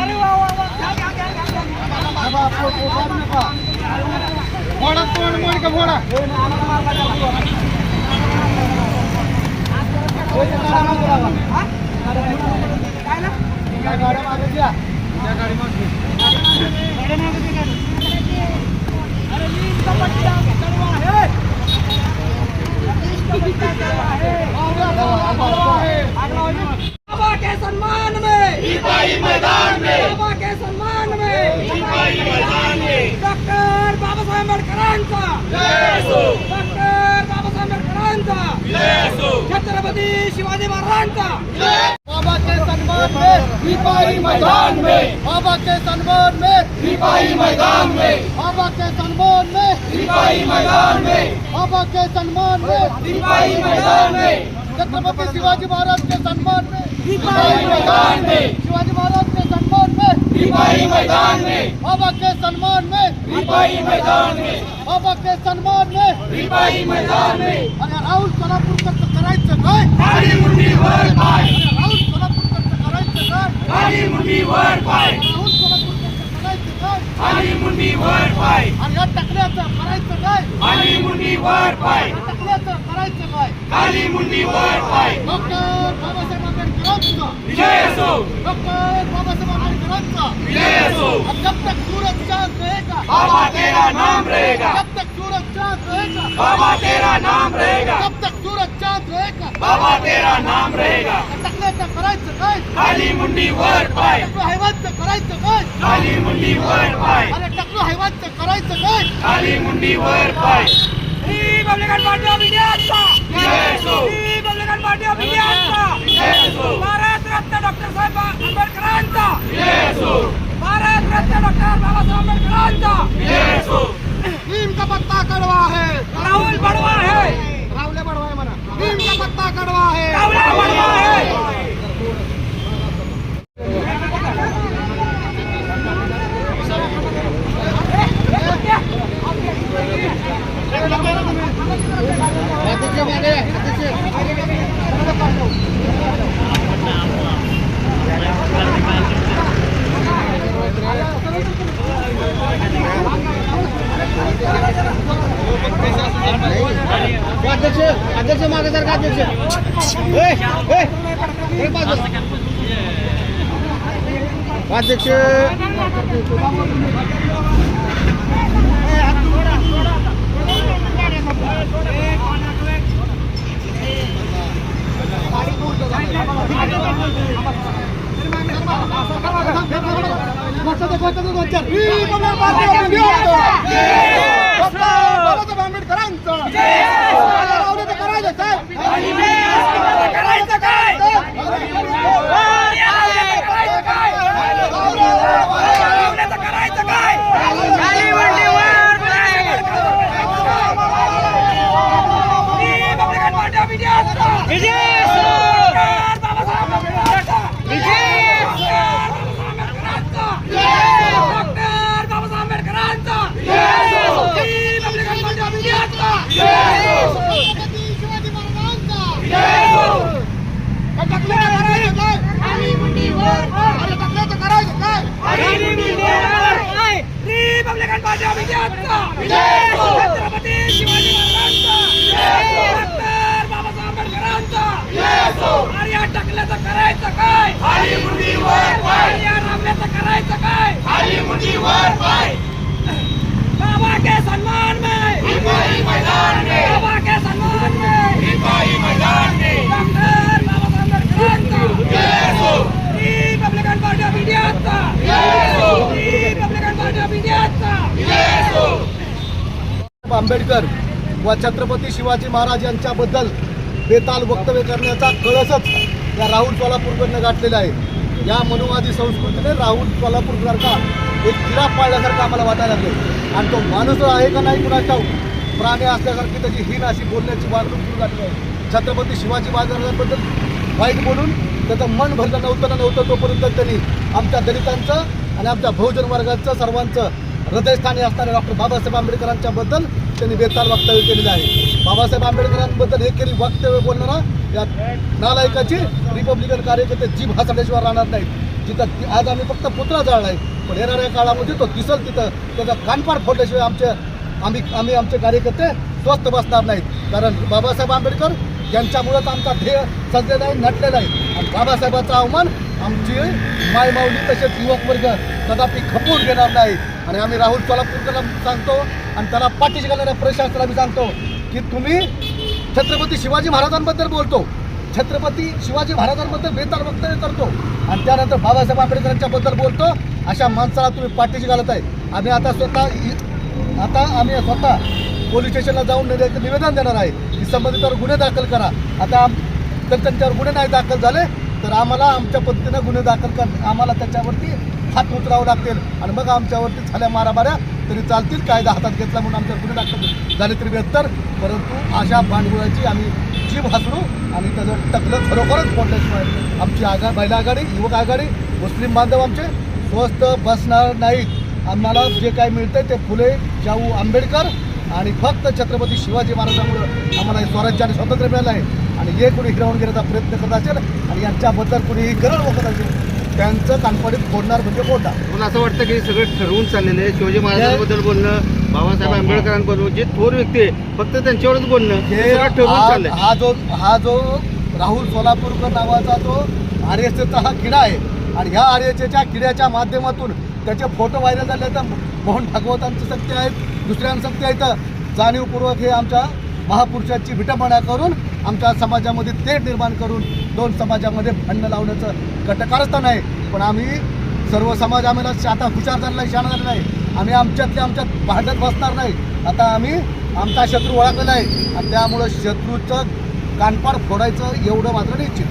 अरे वा वा वा घ्या, मोड का फोडा हे मागे द्या. गाडी मागे. अरे वीस का पट्टा चढवा आहे. वीस का पट्टा चढवा आहे. बाबा के सम्मान में सिपाही मैदान में बाबा के सम्मान में सिपाही मैदान में डॉक्टर बाबासाहेब आंबेडकरांचा जय असो डॉक्टर बाबासाहेब आंबेडकरांचा जय असो छत्रपती शिवाजी महाराजांचा. बाबा के सन्मान में सिपाही मैदान में. बाबा के सम्मान में सिपाही मैदान में. बाबा के सम्मान में सिपाही मैदान में. बाबा के सम्मान में सिपाही मैदान में. छत्रपति शिवाजी महाराज के सन्मान में सिपाही मैदान में. शिवाजी महाराज के सन्मान में सिपाही मैदान में. बाबा के सम्मान में सिपाही मैदान में. बाबा के सन्मान में सिपाही मैदान में। आणि राहुल सोलापूरकर करायचं काय? काळी मुंडी वर पाय। राहुल सोलापूरकर करायचं काय? काळी मुंडी वर पाय। राहुल सोलापूरकर करायचं काय? काळी मुंडी वर पाय। आणि या टाकल्याचं करायचं काय? काळी मुंडी वर पाय। टाकल्याचं करायचं काय? काळी मुंडी वर पाय। डॉक्टर बाबासाहेब आंबेडकरांचा। विजय असो। डॉक्टर बाबासाहेब आंबेडकरांचा। विजय असो। जब तक सूरज चांद रहेगा। बाबा तेरा नाम रहेगा। चांद रहेगा बाबा तेरा नाम रहेगा। जब तक सूरज चांद रहेगा। बाबा तेरा नाम रहेगा। टाकल्याचं करायचं काय काली मुंडी वर पाय टकलं हैवानचं करायचं काय काली मुंडी वर पाय अरे टकलं हैवानचं करायचं काय काली मुंडी वर पाय रिपब्लिकन पार्टी ऑफ इंडियाचा रिपब्लिकन पार्टी ऑफ इंडियाचा भारत रत्न डॉक्टर साहेब आंबेडकरांचा विजय असो भारत रत्न डॉक्टर बाबासाहेब आंबेडकरांचा विजय असो नीम का पत्ता कड़वा है राहुल बडवा है रावले बड़वा है मना नीम का पत्ता कड़वा है राहुल बडवा है अध्यक्ष मागे अध्यक्ष अध्यक्ष अध्यक्ष मागे सर का अध्यक्ष ए, ए, अध्यक्ष करायचं काय राहुल्याचं करायचं काय रिपब्लिकन पार्टी ऑफ इंडियाचा डॉक्टर बाबासाहेब आंबेडकरांचा डॉक्टर बाबासाहेब आंबेडकरांचा रिपब्लिकन पार्टी ऑफ इंडियाचा शिवाजी महाराजांचा टाकलं करायचं काय अरे टाकल्याचं करायचं काय Republican Party of Chhatrapati Shivaji महाराजांचा बाबासाहेब आंबेडकरांचा टाकल्याचं करायचं काय काली मुंडी वर पाय अरे या रामल्याचं करायचं काय काली मुंडी वर पाय बाबा के सम्मान में सिपाही मैदान में बाबा के सम्मान में सिपाही मैदान में डॉक्टर बाबासाहेब आंबेडकरांचा विजय असो रिपब्लिकन पार्टी ऑफ इंडियाचा रिपब्लिकन पार्टी ऑफ इंडियाचा विजय असो आंबेडकर व छत्रपती शिवाजी महाराज यांच्याबद्दल बेताल वक्तव्य करण्याचा कळसच या राहुल सोलापूरकडनं गाठलेला आहे. या मनुवादी संस्कृतीने राहुल सोलापूरसारखा एक किडा पाळल्यासारखा आम्हाला वाटायला लागले आणि तो माणूस आहे का नाही कुणा प्राणी असल्यासारखी त्याची हीन अशी बोलण्याची वागणूक सुरू झाली आहे. छत्रपती शिवाजी महाराजांबद्दल वाईट बोलून त्याचं मन भरलं नव्हतं ना नव्हतं तोपर्यंत त्यांनी आमच्या दलितांचं आणि आमच्या बहुजन वर्गाचं सर्वांचं हृदयस्थानी असणाऱ्या डॉक्टर बाबासाहेब आंबेडकरांच्याबद्दल त्यांनी बेताल वक्तव्य केलेलं आहे. बाबासाहेब आंबेडकरांबद्दल हे केली वक्तव्य बोलणारा या नालायकाची रिपब्लिकन कार्यकर्ते जीभ हसल्याशिवाय राहणार नाहीत. जिथं आज आम्ही फक्त पुतळा जाळलाय पण येणाऱ्या काळामध्ये तो दिसल तिथं त्याचा कानपाड फोडल्याशिवाय आमचे आम्ही आम्ही आमचे कार्यकर्ते स्वस्त बसणार नाहीत. कारण बाबासाहेब आंबेडकर यांच्यामुळेच आमचा ध्येय सजलेला आहे नटलेला आहे. आणि बाबासाहेबाचा अवमान आमची मायमाऊली तसेच युवक वर्ग कदापि खपवून घेणार नाही. आणि आम्ही राहुल सोलापूरकरला सांगतो आणि त्याला पाठीशी घालणाऱ्या प्रशासनाला मी सांगतो की तुम्ही छत्रपती शिवाजी महाराजांबद्दल बोलतो. छत्रपती शिवाजी महाराजांबद्दल बेताल वक्तव्य करतो. आणि त्यानंतर बाबासाहेब आंबेडकरांच्या बद्दल बोलतो. अशा माणसाला तुम्ही पाठीशी घालत आहे. आम्ही आता स्वतः आता आम्ही स्वतः पोलीस स्टेशनला जाऊन निवेदन देणार आहे. की संबंधितावर गुन्हे दाखल करा. आता आम- जर त्यांच्यावर गुन्हे नाही दाखल झाले तर आम्हाला आमच्या पद्धतीनं गुन्हे दाखल कर आम्हाला त्याच्यावरती हात उतरावं लागतील. आणि मग आमच्यावरती झाल्या मारामाऱ्या तरी चालतील. कायदा हातात घेतला म्हणून आमच्या गुन्हे दाखल झाले तरी बेहत्तर. परंतु अशा भांडवळाची आम्ही जीव हसरू आणि त्याचं टकलं खरोखरच फोडल्याशिवाय आमची आघा महिला आघाडी युवक आघाडी मुस्लिम बांधव आमचे स्वस्त बसणार नाहीत. आम्हाला जे काय मिळतंय ते फुले शाहू आंबेडकर आणि फक्त छत्रपती शिवाजी महाराजांमुळं आम्हाला हे स्वराज्य आणि स्वातंत्र्य मिळालं आहे. आणि हे कोणी हिरावून घेण्याचा प्रयत्न करत असेल आणि यांच्याबद्दल कोणी गरज वखत असेल त्यांचं कानपडीत फोडणार म्हणजे फोडणार. मला असं वाटतं की सगळं ठरवून चाललेलं आहे. शिवाजी महाराजांबद्दल बोलणं बाबासाहेब आंबेडकरांबद्दल जे थोर व्यक्ती आहे फक्त त्यांच्यावरच बोलणं हे हे सगळं ठरवून हा चाललंय. हा जो हा जो राहुल सोलापूरकर नावाचा जो आर एस एसचा हा किडा आहे आणि ह्या आर एस एसच्या किड्याच्या माध्यमातून त्याचे फोटो व्हायरल झाले तर मोहन भागवतांची शक्ती आहेत दुसऱ्यांची आहेत जाणीवपूर्वक हे आमच्या महापुरुषाची विटंबना करून आमच्या समाजामध्ये तेढ निर्माण करून दोन समाजामध्ये भांडणं लावण्याचं कटकारस्थान आहे. पण आम्ही सर्व समाज आम्हाला आता हुशार झालेला नाही शहाणा झालेला नाही आम्ही आमच्यातले आमच्यात भांडत बसणार नाही. आता आम्ही आमचा शत्रू ओळखलेला आहे. आणि त्यामुळं शत्रूचं कानपाड फोडायचं एवढं मात्र निश्चित